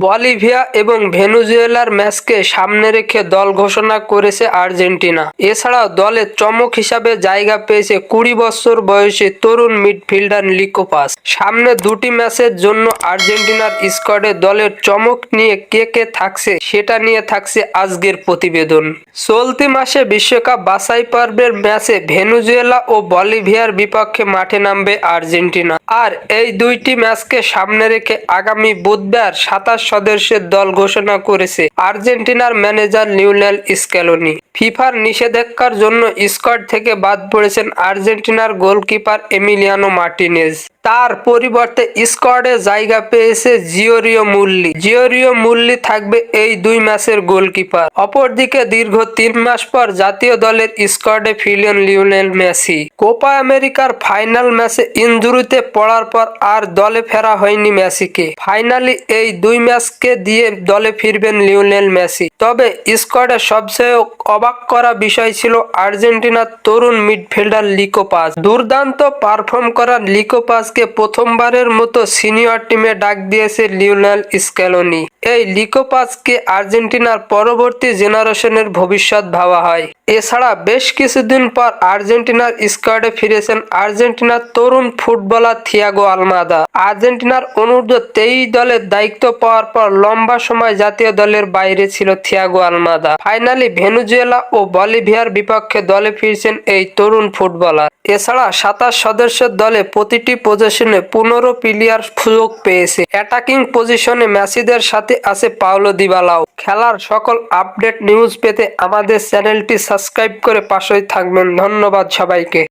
Bolivia এবং ভেনুজুয়েলার ম্যাচকে সামনে রেখে দল ঘোষণা করেছে আর্জেন্টিনা। এছাড়াও দলে চমক হিসাবে জায়গা পেয়েছে কুড়ি বছর বয়সী তরুণ মিডফিল্ডার লিকোপাস সামনে দুটি ম্যাচের জন্য আর্জেন্টিনার স্কোয়াডে দলের চমক নিয়ে কে কে থাকছে সেটা নিয়ে থাকছে আজকের প্রতিবেদন। চলতি মাসে বিশ্বকাপ বাছাই পর্বের ম্যাচে ভেনুজুয়েলা ও বলিভিয়ার বিপক্ষে মাঠে নামবে আর্জেন্টিনা। আর এই দুইটি ম্যাচকে সামনে রেখে আগামী বুধবার সাতাশ সদস্যের দল ঘোষণা করেছে আর্জেন্টিনার ম্যানেজার লিওনেল স্ক্যালোনি। ফিফার নিষেধাজ্ঞার জন্য স্কোয়াড থেকে বাদ পড়েছেন আর্জেন্টিনার গোলকিপার এমিলিয়ানো মার্টিনেজ। তার পরিবর্তে স্কোয়াডে জায়গা পেয়েছে জিওরিও মুল্লি। জিওরিও মুল্লি থাকবে এই দুই ম্যাচের গোলকিপার। অপরদিকে দীর্ঘ তিন মাস পর জাতীয় দলের স্কোয়াডে ফিরলেন লিওনেল মেসি। কোপা আমেরিকার ফাইনাল ম্যাচে ইনজুরিতে পড়ার পর আর দলে ফেরা হয়নি মেসিকে। ফাইনালি এই দুই ম্যাচকে দিয়ে দলে ফিরবেন লিওনেল মেসি। তবে স্কোয়াডে সবচেয়ে অবাক করা বিষয় ছিল আর্জেন্টিনার তরুণ মিডফিল্ডার লিকোপাস দুর্দান্ত পারফর্ম করা লিকোপাসকে প্রথমবারের মতো সিনিয়র টিমে ডাক দিয়েছে লিওনাল স্ক্যালোনি। এই লিকোপাসকে আর্জেন্টিনার পরবর্তী জেনারেশনের ভবিষ্যৎ ভাবা হয়। এছাড়া বেশ কিছুদিন পর আর্জেন্টিনার স্কোয়াডে ফিরেছেন আর্জেন্টিনার তরুণ ফুটবলার থিয়াগো আলমাদা। আর্জেন্টিনার অনূর্ধ্ব তেইশ দলের দায়িত্ব পাওয়ার পর লম্বা সময় জাতীয় দলের বাইরে ছিল থিয়াগো আলমাদা। ফাইনালি ভেনুজুয়েলা ও বলিভিয়ার বিপক্ষে দলে ফিরছেন এই তরুণ ফুটবলার। এছাড়া সাতাশ সদস্যের দলে প্রতিটি পজিশনে পনেরো প্লেয়ার সুযোগ পেয়েছে। অ্যাটাকিং পজিশনে মেসিদের সাথে আছে পাওলো দিবালাও। খেলার সকল আপডেট নিউজ পেতে আমাদের চ্যানেলটি সাবস্ক্রাইব করে পাশেই থাকবেন। ধন্যবাদ সবাইকে।